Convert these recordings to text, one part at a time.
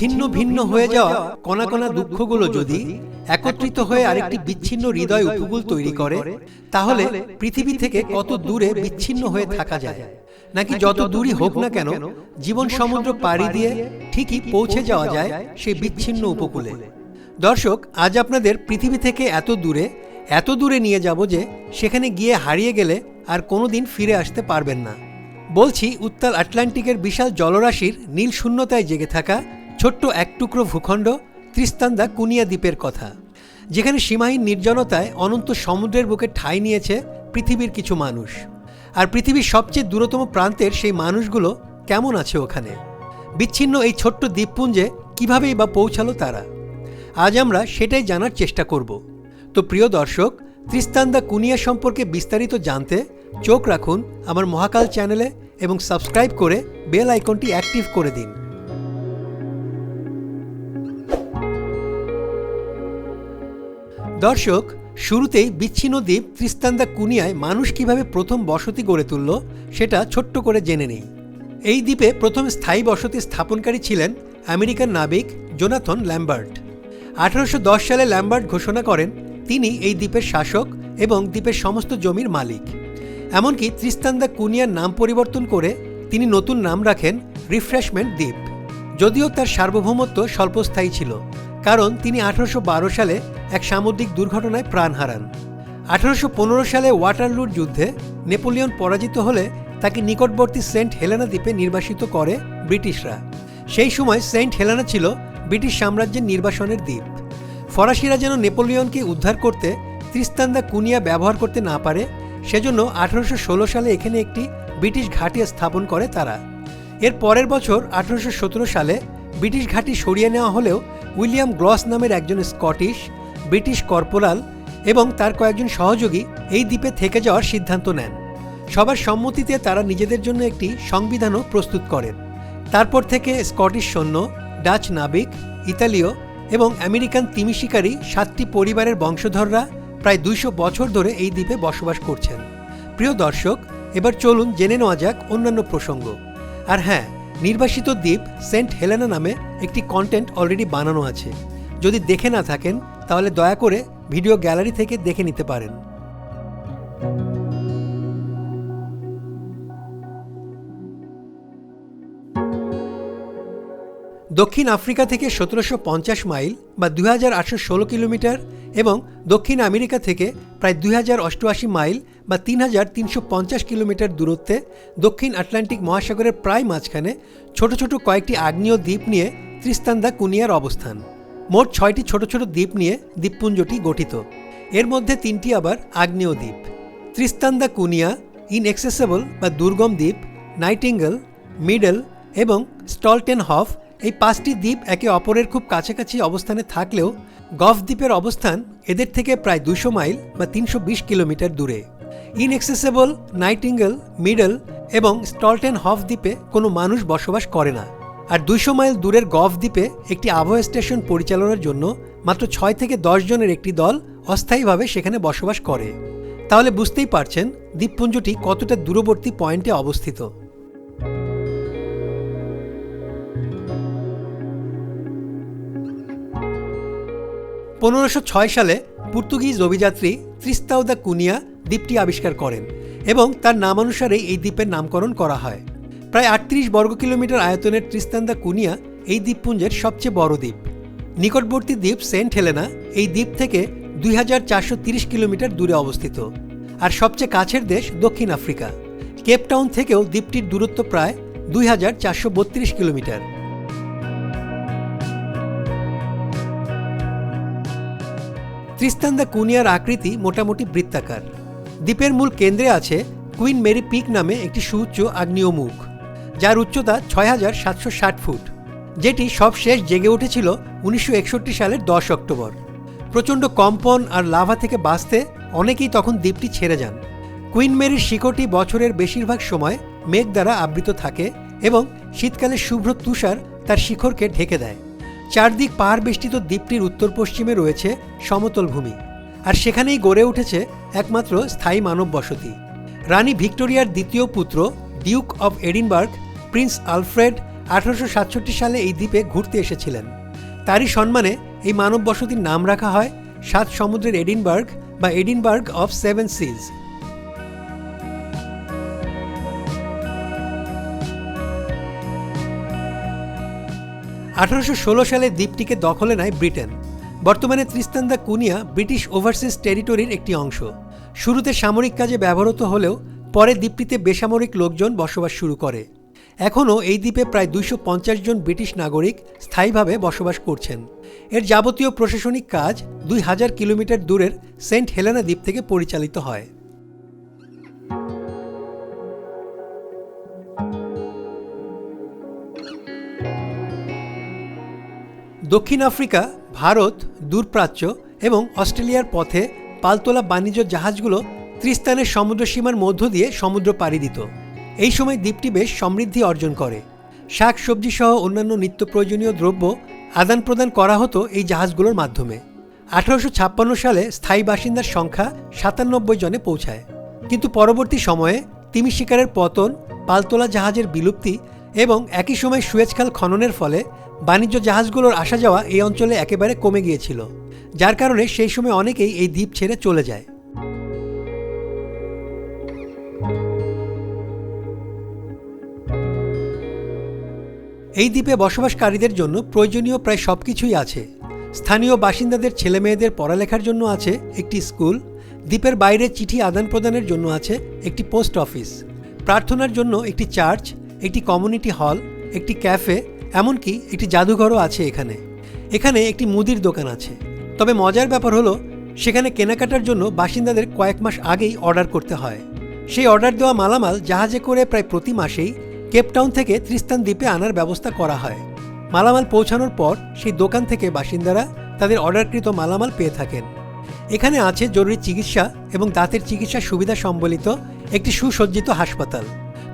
ছিন্ন ভিন্ন হয়ে যাওয়া কণা কণা দুঃখগুলো যদি একত্রিত হয়ে আরেকটি বিচ্ছিন্ন হৃদয় উপকূল তৈরি করে, তাহলে পৃথিবী থেকে কত দূরে বিচ্ছিন্ন হয়ে থাকা যায়? নাকি যত দূরই হোক না কেন, জীবন সমুদ্র পাড়ি দিয়ে ঠিকই পৌঁছে যাওয়া যায় সেই বিচ্ছিন্ন উপকূলে? দর্শক, আজ আপনাদের পৃথিবী থেকে এত দূরে এত দূরে নিয়ে যাব যে সেখানে গিয়ে হারিয়ে গেলে আর কোনোদিন ফিরে আসতে পারবেন না। বলছি, উত্তাল আটলান্টিকের বিশাল জলরাশির নীল শূন্যতায় জেগে থাকা ছোট্ট এক টুকরো ভূখণ্ড ত্রিস্তান্দা কুনিয়া দ্বীপের কথা, যেখানে সীমাহীন নির্জনতায় অনন্ত সমুদ্রের বুকে ঠাঁই নিয়েছে পৃথিবীর কিছু মানুষ। আর পৃথিবীর সবচেয়ে দূরতম প্রান্তের সেই মানুষগুলো কেমন আছে ওখানে? বিচ্ছিন্ন এই ছোট্ট দ্বীপপুঞ্জে কীভাবেই বা পৌঁছালো তারা? আজ আমরা সেটাই জানার চেষ্টা করব। তো প্রিয় দর্শক ত্রিস্তান্দা কুনিয়া সম্পর্কে বিস্তারিত জানতে চোখ রাখুন আমার মহাকাল চ্যানেলে এবং সাবস্ক্রাইব করে বেল আইকনটি অ্যাক্টিভ করে দিন। দর্শক, শুরুতেই বিচ্ছিন্ন দ্বীপ ত্রিস্তান্দা কুনিয়ায় মানুষ কীভাবে প্রথম বসতি গড়ে তুলল, সেটা ছোট্ট করে জেনে নেই। এই দ্বীপে প্রথম স্থায়ী বসতি স্থাপনকারী ছিলেন আমেরিকান নাবিক জোনাথন ল্যাম্বার্ট। আঠারোশো দশ সালে ল্যাম্বার্ট ঘোষণা করেন, তিনি এই দ্বীপের শাসক এবং দ্বীপের সমস্ত জমির মালিক। এমনকি ত্রিস্তান্দা কুনিয়ার নাম পরিবর্তন করে তিনি নতুন নাম রাখেন রিফ্রেশমেন্ট দ্বীপ। যদিও তার সার্বভৌমত্ব স্বল্পস্থায়ী ছিল, কারণ তিনি আঠারোশো বারো সালে এক সামুদ্রিক দুর্ঘটনায় প্রাণ হারান। আঠারোশো পনেরো সালে ওয়াটারলুর যুদ্ধে নেপোলিয়ন পরাজিত হলে তাকে নিকটবর্তী সেন্ট হেলেনা দ্বীপে নির্বাসিত করে ব্রিটিশরা। সেই সময় সেন্ট হেলেনা ছিল ব্রিটিশ সাম্রাজ্যের নির্বাসনের দ্বীপ। ফরাসিরা যেন নেপোলিয়নকে উদ্ধার করতে ত্রিস্তান্দা কুনিয়া ব্যবহার করতে না পারে, সেজন্য আঠারোশো ষোলো সালে এখানে একটি ব্রিটিশ ঘাঁটি স্থাপন করে তারা। এর পরের বছর আঠারোশো সতেরো সালে ব্রিটিশ ঘাঁটি সরিয়ে নেওয়া হলেও উইলিয়াম গ্লস নামের একজন স্কটিশ ব্রিটিশ কর্পোরাল এবং তার কয়েকজন সহযোগী এই দ্বীপে থেকে যাওয়ার সিদ্ধান্ত নেন। সবার সম্মতিতে তারা নিজেদের জন্য একটি সংবিধানও প্রস্তুত করেন। তারপর থেকে স্কটিশ সৈন্য, ডাচ নাবিক, ইতালীয় এবং আমেরিকান তিমি শিকারী সাতটি পরিবারের বংশধররা প্রায় দুইশো বছর ধরে এই দ্বীপে বসবাস করছেন। প্রিয় দর্শক, এবার চলুন জেনে নেওয়া যাক অন্যান্য প্রসঙ্গ। আর হ্যাঁ নির্বাসিত দ্বীপ সেন্ট হেলেনা নামে একটি কন্টেন্ট অলরেডি বানানো আছে। যদি দেখে না থাকেন তাহলে দয়া করে ভিডিও গ্যালারি থেকে দেখে নিতে পারেন। দক্ষিণ আফ্রিকা থেকে সতেরোশো পঞ্চাশ মাইল বা দুই হাজার আটশো ষোলো কিলোমিটার এবং দক্ষিণ আমেরিকা থেকে প্রায় দুই হাজার অষ্টআশি মাইল বা তিন হাজার তিনশো পঞ্চাশ কিলোমিটার দূরত্বে দক্ষিণ আটলান্টিক মহাসাগরের প্রায় মাঝখানে ছোট ছোট কয়েকটি আগ্নেয় দ্বীপ নিয়ে ত্রিস্তান্দা কুনিয়ার অবস্থান। মোট ছয়টি ছোট ছোট দ্বীপ নিয়ে দ্বীপপুঞ্জটি গঠিত। এর মধ্যে তিনটি আবার আগ্নেয় দ্বীপ। ত্রিস্তান্দা কুনিয়া, ইনএক্সেসেবল বা দুর্গম দ্বীপ, নাইটিঙ্গেল, মিডল এবং স্টলটেন হফ এই পাঁচটি দ্বীপ একে অপরের খুব কাছাকাছি অবস্থানে থাকলেও গফ দ্বীপের অবস্থান এদের থেকে প্রায় দুশো মাইল বা তিনশো বিশ কিলোমিটার দূরে। ইনএক্সেসেবল, নাইটিঙ্গেল, মিডল এবং স্টলটেন হফ দ্বীপে কোনো মানুষ বসবাস করে না। আর দুইশো মাইল দূরের গফ দ্বীপে একটি আবহাওয়া স্টেশন পরিচালনার জন্য মাত্র ছয় থেকে দশ জনের একটি দল অস্থায়ীভাবে সেখানে বসবাস করে। তাহলে বুঝতেই পারছেন দ্বীপপুঞ্জটি কতটা দূরবর্তী পয়েন্টে অবস্থিত। পনেরোশো ছয় সালে পর্তুগিজ অভিযাত্রী ত্রিস্তাউদা কুনিয়া দ্বীপটি আবিষ্কার করেন এবং তার নামানুসারেই এই দ্বীপের নামকরণ করা হয়। প্রায় আটত্রিশ বর্গ কিলোমিটার আয়তনের ত্রিস্তান্দা কুনিয়া এই দ্বীপপুঞ্জের সবচেয়ে বড় দ্বীপ। নিকটবর্তী দ্বীপ সেন্ট হেলেনা এই দ্বীপ থেকে দুই কিলোমিটার দূরে অবস্থিত। আর সবচেয়ে কাছের দেশ দক্ষিণ আফ্রিকা। কেপটাউন থেকেও দ্বীপটির দূরত্ব প্রায় দুই হাজার চারশো বত্রিশ কিলোমিটার। ত্রিস্তান্দা কুনিয়ার আকৃতি মোটামুটি বৃত্তাকার। দ্বীপের মূল কেন্দ্রে আছে কুইন মেরি পিক নামে একটি সুউচ্চ আগ্নেয় মুখ যার উচ্চতা ছয় হাজার সাতশো ষাট ফুট, যেটি সবশেষ জেগে উঠেছিল উনিশশো একষট্টি সালের দশ অক্টোবর। প্রচণ্ড কম্পন আর লাভা থেকে বাঁচতে অনেকেই তখন দ্বীপটি ছেড়ে যান। কুইন মেরির শিকড়টি বছরের বেশিরভাগ সময় মেঘ দ্বারা আবৃত থাকে এবং শীতকালে শুভ্র তুষার তার শিখরকে ঢেকে দেয়। চারদিক পাহাড় বেষ্টিত দ্বীপটির উত্তর পশ্চিমে রয়েছে সমতল ভূমি, আর সেখানেই গড়ে উঠেছে একমাত্র স্থায়ী মানব বসতি রানী ভিক্টোরিয়ার দ্বিতীয় পুত্র, duke of Edinburgh prince Alfred আঠারোশো সাতষট্টি সালে এই দ্বীপে ঘুরতে এসেছিলেন। তারই সম্মানে এই মানব বসতির নাম রাখা হয় সাত সমুদ্রের এডিনবার্গ বা এডিনবার্গ অফ সেভেন সিজ। আঠারোশো ষোলো সালে দ্বীপটিকে দখলে নেয় ব্রিটেন। বর্তমানে Tristan da Cunha British overseas টেরিটরির একটি অংশ। শুরুতে সামরিক কাজে ব্যবহৃত হলেও পরে দ্বীপটিতে বেসামরিক লোকজন বসবাস শুরু করে। এখনও এই দ্বীপে প্রায় দুইশো পঞ্চাশ জন ব্রিটিশ নাগরিক স্থায়ীভাবে বসবাস করছেন। এর যাবতীয় প্রশাসনিক কাজ দুই হাজার কিলোমিটার দূরের সেন্ট হেলেনা দ্বীপ থেকে পরিচালিত হয়। দক্ষিণ আফ্রিকা, ভারত, দূরপ্রাচ্য এবং অস্ট্রেলিয়ার পথে পালতোলা বাণিজ্য জাহাজগুলো ত্রিস্তানের সমুদ্র সীমার মধ্য দিয়ে সমুদ্র পাড়ি দিত। এই সময় দ্বীপটি বেশ সমৃদ্ধি অর্জন করে। শাক, সবজি সহ অন্যান্য নিত্য প্রয়োজনীয় দ্রব্য আদান প্রদান করা হতো এই জাহাজগুলোর মাধ্যমে। আঠারোশো ছাপ্পান্ন সালে স্থায়ী বাসিন্দার সংখ্যা সাতানব্বই জনে পৌঁছায়। কিন্তু পরবর্তী সময়ে তিমি শিকারের পতন, পালতোলা জাহাজের বিলুপ্তি এবং একই সময় সুয়েজখাল খননের ফলে বাণিজ্য জাহাজগুলোর আসা যাওয়া এই অঞ্চলে একেবারে কমে গিয়েছিল, যার কারণে সেই সময় অনেকেই এই দ্বীপ ছেড়ে চলে যায়। এই দ্বীপে বসবাসকারীদের জন্য প্রয়োজনীয় প্রায় সব কিছুই আছে। স্থানীয় বাসিন্দাদের ছেলেমেয়েদের পড়ালেখার জন্য আছে একটি স্কুল, দ্বীপের বাইরে চিঠি আদান প্রদানের জন্য আছে একটি পোস্ট অফিস, প্রার্থনার জন্য একটি চার্চ, একটি কমিউনিটি হল, একটি ক্যাফে, এমনকি একটি জাদুঘরও আছে এখানে। এখানে একটি মুদির দোকান আছে। তবে মজার ব্যাপার হলো, সেখানে কেনাকাটার জন্য বাসিন্দাদের কয়েক মাস আগেই অর্ডার করতে হয়। সেই অর্ডার দেওয়া মালামাল জাহাজে করে প্রায় প্রতি মাসেই কেপটাউন থেকে ত্রিস্তান দ্বীপে আনার ব্যবস্থা করা হয়। মালামাল পৌঁছানোর পর সেই দোকান থেকে বাসিন্দারা তাদের অর্ডারকৃত মালামাল পেয়ে থাকেন। এখানে আছে জরুরি চিকিৎসা এবং দাঁতের চিকিৎসা সুবিধা সম্বলিত একটি সুসজ্জিত হাসপাতাল।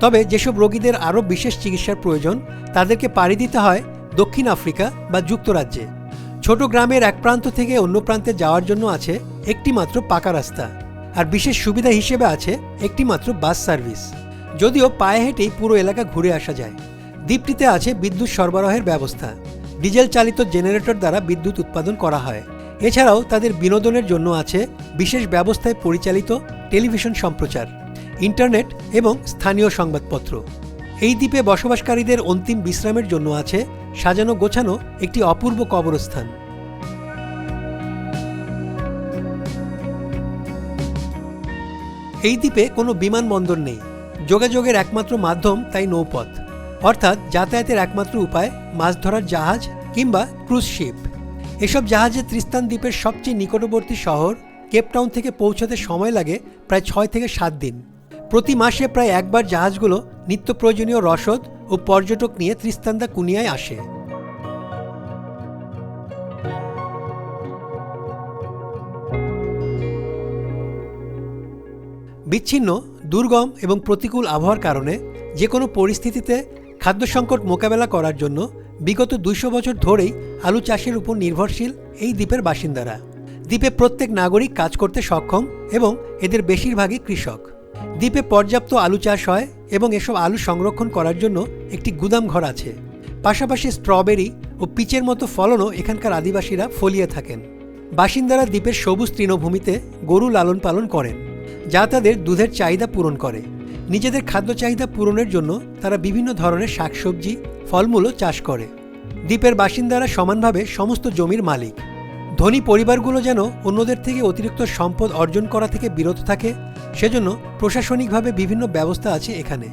তবে যেসব রোগীদের আরও বিশেষ চিকিৎসার প্রয়োজন, তাদেরকে পাড়ি দিতে হয় দক্ষিণ আফ্রিকা বা যুক্তরাজ্যে। ছোট গ্রামের এক প্রান্ত থেকে অন্য প্রান্তে যাওয়ার জন্য আছে একটি মাত্র পাকা রাস্তা। আর বিশেষ সুবিধা হিসেবে আছে একটি মাত্র বাস সার্ভিস। যদিও পায়ে হেঁটেই পুরো এলাকা ঘুরে আসা যায়। দ্বীপটিতে আছে বিদ্যুৎ সরবরাহের ব্যবস্থা। ডিজেল চালিত জেনারেটর দ্বারা বিদ্যুৎ উৎপাদন করা হয়। এছাড়াও তাদের বিনোদনের জন্য আছে বিশেষ ব্যবস্থায় পরিচালিত টেলিভিশন সম্প্রচার, ইন্টারনেট এবং স্থানীয় সংবাদপত্র। এই দ্বীপে বসবাসকারীদের অন্তিম বিশ্রামের জন্য আছে সাজানো গোছানো একটি অপূর্ব কবরস্থান। এই দ্বীপে কোনো বিমানবন্দর নেই। যোগাযোগের একমাত্র মাধ্যম তাই নৌপথ। অর্থাৎ যাতায়াতের একমাত্র উপায় মাছ ধরার জাহাজ কিংবা ক্রুজ শিপ। এসব জাহাজে ত্রিস্তান দ্বীপের সবচেয়ে নিকটবর্তী শহর কেপটাউন থেকে পৌঁছাতে সময় লাগে প্রায় ছয় থেকে সাত দিন। প্রতি মাসে প্রায় একবার জাহাজগুলো নিত্য প্রয়োজনীয় রসদ ও পর্যটক নিয়ে ত্রিস্তান্দা কুনিয়ায় আসে। বিচ্ছিন্ন দুর্গম এবং প্রতিকূল আবহাওয়ার কারণে যে কোনো পরিস্থিতিতে খাদ্য সংকট মোকাবেলা করার জন্য বিগত দুইশো বছর ধরেই আলু চাষের উপর নির্ভরশীল এই দ্বীপের বাসিন্দারা। দ্বীপে প্রত্যেক নাগরিক কাজ করতে সক্ষম এবং এদের বেশিরভাগই কৃষক। দ্বীপে পর্যাপ্ত আলু চাষ হয় এবং এসব আলু সংরক্ষণ করার জন্য একটি গুদাম ঘর আছে। পাশাপাশি স্ট্রবেরি ও পিচের মতো ফলনও এখানকার আদিবাসীরা ফলিয়ে থাকেন। বাসিন্দারা দ্বীপের সবুজ তৃণভূমিতে গরু লালন পালন করেন। যা তাদের দুধের চাহিদা পূরণ করে। নিজেদের খাদ্য চাহিদা পূরণের জন্য তারা বিভিন্ন ধরনের শাকসবজি, ফলমূলও চাষ করে। দ্বীপের বাসিন্দারা সমানভাবে সমস্ত জমির মালিক। ধনী পরিবারগুলো যেন অন্যদের থেকে অতিরিক্ত সম্পদ অর্জন করা থেকে বিরত থাকে, সেজন্য প্রশাসনিকভাবে বিভিন্ন ব্যবস্থা আছে এখানে।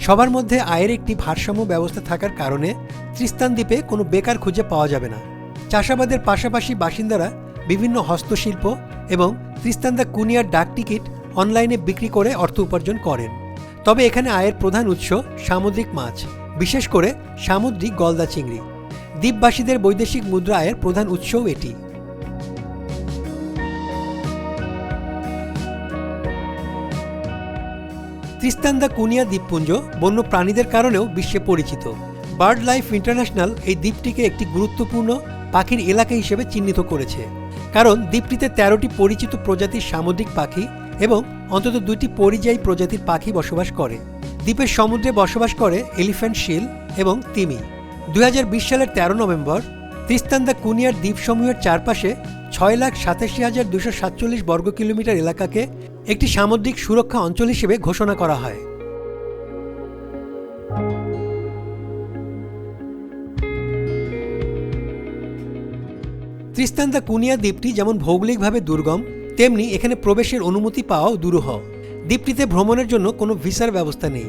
সবার মধ্যে আয়ের একটি ভারসাম্য ব্যবস্থা থাকার কারণে ত্রিস্তান দ্বীপে কোনো বেকার খুঁজে পাওয়া যাবে না। চাষাবাদের পাশাপাশি বাসিন্দারা বিভিন্ন হস্তশিল্প এবং ত্রিস্তান্দা কুনিয়ার ডাক টিকিট অনলাইনে বিক্রি করে অর্থ উপার্জন করেন। তবে এখানে আয়ের প্রধান উৎস সামুদ্রিক মাছ, বিশেষ করে সামুদ্রিক গলদা চিংড়ি। দ্বীপবাসীদের বৈদেশিক মুদ্রা আয়ের প্রধান উৎসও এটি। ত্রিস্তান্দা কুনিয়া দ্বীপপুঞ্জ বন্য প্রাণীদের কারণেও বিশ্বে পরিচিত। বার্ড লাইফ ইন্টারন্যাশনাল এই দ্বীপটিকে একটি গুরুত্বপূর্ণ পাখির এলাকা হিসেবে চিহ্নিত করেছে। কারণ দ্বীপটিতে তেরোটি পরিচিত প্রজাতির সামুদ্রিক পাখি এবং অন্তত দুইটি পরিযায়ী প্রজাতির পাখি বসবাস করে। দ্বীপের সমুদ্রে বসবাস করে এলিফ্যান্ট শিল এবং তিমি। দুই হাজার বিশ সালের তেরো নভেম্বর ত্রিস্তান্দা কুনিয়ার দ্বীপসমূহের চারপাশে ছয় লাখ সাতাশি হাজার দুশো সাতচল্লিশ বর্গ কিলোমিটার এলাকাকে একটি সামুদ্রিক সুরক্ষা অঞ্চল হিসেবে ঘোষণা করা হয়। ত্রিস্তান্দা কুনিয়া দ্বীপটি যেমন ভৌগোলিকভাবে দুর্গম তেমনি এখানে প্রবেশের অনুমতি পাওয়াও দুরূহ। দ্বীপটিতে ভ্রমণের জন্য কোনো ভিসার ব্যবস্থা নেই।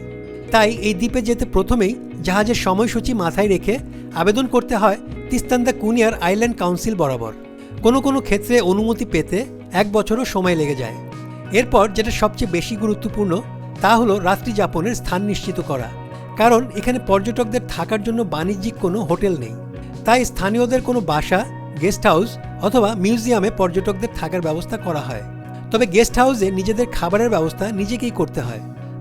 তাই এই দ্বীপে যেতে প্রথমেই জাহাজের সময়সূচি মাথায় রেখে আবেদন করতে হয় তিস্তান্দা কুনিয়ার আইল্যান্ড কাউন্সিল বরাবর। কোনো কোনো ক্ষেত্রে অনুমতি পেতে এক বছরও সময় লেগে যায়। এরপর যেটা সবচেয়ে বেশি গুরুত্বপূর্ণ, তা হলো রাত্রি যাপনের স্থান নিশ্চিত করা। কারণ এখানে পর্যটকদের থাকার জন্য বাণিজ্যিক কোনো হোটেল নেই। তাই স্থানীয়দের কোনো বাসা, গেস্ট হাউস অথবা মিউজিয়ামে পর্যটকদের থাকার ব্যবস্থা করা হয়। তবে গেস্ট হাউসে নিজেদের খাবারের ব্যবস্থা নিজেকেই করতে হয়।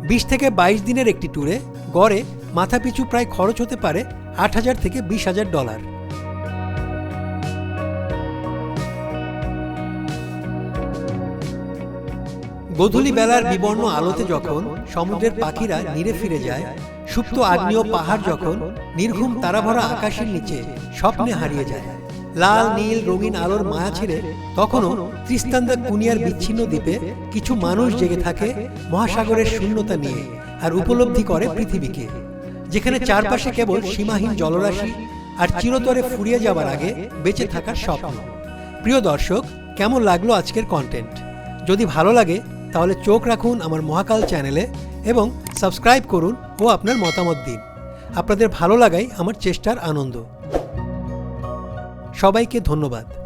বিশ থেকে বাইশ দিনের একটি ট্যুরে গড়ে মাথাপিছু প্রায় খরচ হতে পারে আট হাজার থেকে বিশ হাজার ডলার। গোধূলি বেলার বিবর্ণ আলোতে যখন সমুদ্রের পাখিরা নিরে ফিরে যায়, সুপ্ত আগ্নেয় পাহাড় যখন নির্ঘুম তারাভরা আকাশের নিচে স্বপ্নে হারিয়ে যায়। লাল, নীল, রঙিন আলোর মায়া ছেড়ে তখনও ত্রিস্তান্দা কুনিয়ার বিচ্ছিন্ন দ্বীপে কিছু মানুষ জেগে থাকে মহাসাগরের শূন্যতা নিয়ে আর উপলব্ধি করে পৃথিবীকে, যেখানে চারপাশে কেবল সীমাহীন জলরাশি আর চিরতরে ফুরিয়ে যাবার আগে বেঁচে থাকার স্বপ্ন। প্রিয় দর্শক, কেমন লাগল আজকের কন্টেন্ট যদি ভালো লাগে, তাহলে চোখ রাখুন আমার মহাকাল চ্যানেলে এবং সাবস্ক্রাইব করুন ও আপনার মতামত দিন। আপনাদের ভালো লাগাই আমার চেষ্টার আনন্দ। সবাইকে ধন্যবাদ।